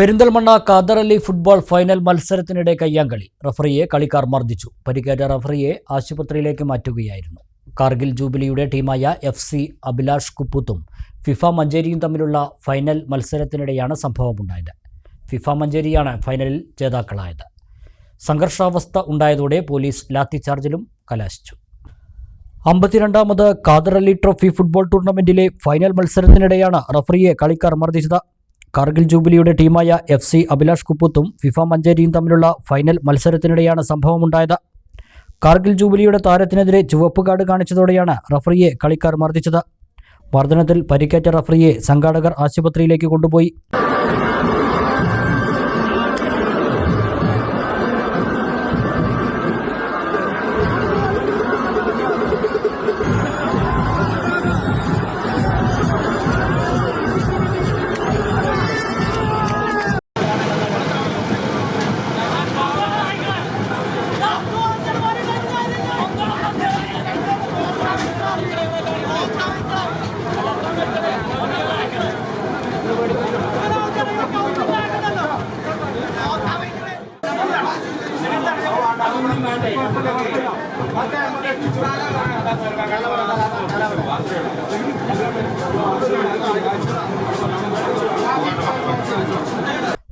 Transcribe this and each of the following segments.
Perinthalmanna Khader Ali football final മത്സരത്തിനിടെ കയ്യാങ്കളി. റഫറിയെ കളിക്കാർ മർദ്ദിച്ചു. പരിക്കേറ്റ റഫറിയെ ആശുപത്രിയിലേക്ക് മാറ്റുകയായിരുന്നു. കാർഗിൽ ജൂബിലിയുടെ ടീമായ എഫ് സി അഭിലാഷ് കുപ്പുത്തും ഫിഫ മഞ്ചേരിയും തമ്മിലുള്ള ഫൈനൽ മത്സരത്തിനിടെയാണ് സംഭവമുണ്ടായത്. ഫിഫ മഞ്ചേരിയാണ് ഫൈനലിൽ ജേതാക്കളായത്. സംഘർഷാവസ്ഥ ഉണ്ടായതോടെ പോലീസ് ലാത്തിചാർജിലും കലാശിച്ചു. അമ്പത്തിരണ്ടാമത് ഖാദർ അലി ട്രോഫി ഫുട്ബോൾ ടൂർണമെന്റിലെ ഫൈനൽ മത്സരത്തിനിടെയാണ് റഫറിയെ കളിക്കാർ മർദ്ദിച്ചത്. കാർഗിൽ ജൂബിലിയുടെ ടീമായ എഫ് സി അഭിലാഷ് കുപ്പുത്തും ഫിഫ മഞ്ചേരിയും തമ്മിലുള്ള ഫൈനൽ മത്സരത്തിനിടെയാണ് സംഭവമുണ്ടായത്. കാർഗിൽ ജൂബിലിയുടെ താരത്തിനെതിരെ ചുവപ്പ് കാർഡ് കാണിച്ചതോടെയാണ് റഫറിയെ കളിക്കാർ മർദ്ദിച്ചത്. മർദ്ദനത്തിൽ പരിക്കേറ്റ റഫറിയെ സംഘാടകർ ആശുപത്രിയിലേക്ക് കൊണ്ടുപോയി.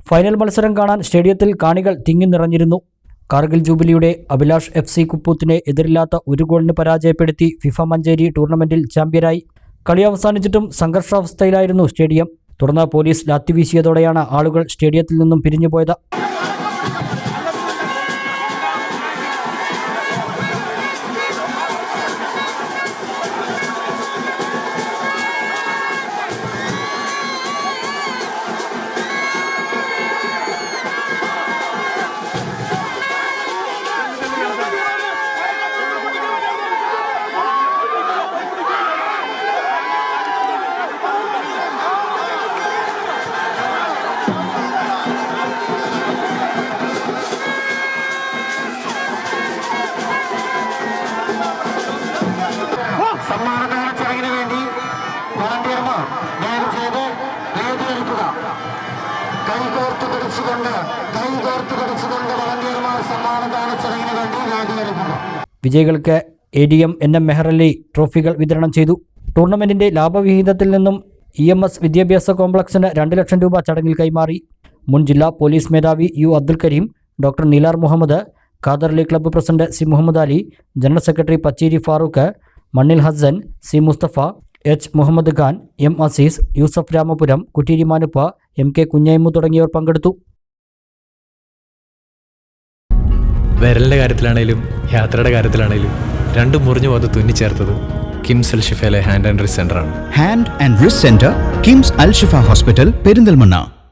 ഫൈനൽ മത്സരം കാണാൻ സ്റ്റേഡിയത്തിൽ കാണികൾ തിങ്ങി നിറഞ്ഞിരുന്നു. കാർഗിൽ ജൂബിലിയുടെ അഭിലാഷ് എഫ് സി കുപ്പൂത്തിനെ എതിരില്ലാത്ത ഒരു ഗോളിന് പരാജയപ്പെടുത്തി ഫിഫ മഞ്ചേരി ടൂർണമെന്റിൽ ചാമ്പ്യനായി. കളി അവസാനിച്ചിട്ടും സംഘർഷാവസ്ഥയിലായിരുന്നു സ്റ്റേഡിയം. തുടർന്ന് പോലീസ് ലാത്തി വീശിയതോടെയാണ് ആളുകൾ സ്റ്റേഡിയത്തിൽ നിന്നും പിരിഞ്ഞുപോയത്. വളണ്ടിയർമാർ ദയവ് ചെയ്ത് വേദിയൊരുക്കുക കൈകോർത്ത് പിടിച്ചുകൊണ്ട് കൈകോർത്ത് പിടിച്ചുകൊണ്ട് വളണ്ടിയർമാർ സമ്മാനദാന ചടങ്ങിന് വേണ്ടി നേടിയെടുക്കുക വിജയികൾക്ക് A D M N M Meharali ട്രോഫികൾ വിതരണം ചെയ്തു. ടൂർണമെന്റിന്റെ ലാഭവിഹിതത്തിൽ നിന്നും ഇ എം എസ് വിദ്യാഭ്യാസ കോംപ്ലക്സിന് രണ്ട് ലക്ഷം രൂപ ചടങ്ങിൽ കൈമാറി. മുൻ ജില്ലാ പോലീസ് മേധാവി U Abdul Kareem doctor Nilar Muhammad Khaderli club president C Muhammad Ali general secretary Pacheri Farooq Mannil Hasan C Mustafa H. Muhammad Khan M. Azeez Yusuf Ramapuram Kuttirimanuppa M. K. Kunjaimu തുടങ്ങിയവർ പങ്കെടുത്തു. വിരലിന്റെ കാര്യത്തിലാണേലും യാത്രയുടെ കാര്യത്തിലാണേലും രണ്ടും മുറിഞ്ഞു പോകാതെ തുന്നിച്ചേർത്തത് കിംസ് അൽ ഷിഫയിലെ ഹാൻഡ് ആൻഡ് റിസ് ആണ്. Hand and wrist centre KIMS Al Shifa hospital Perinthalmanna.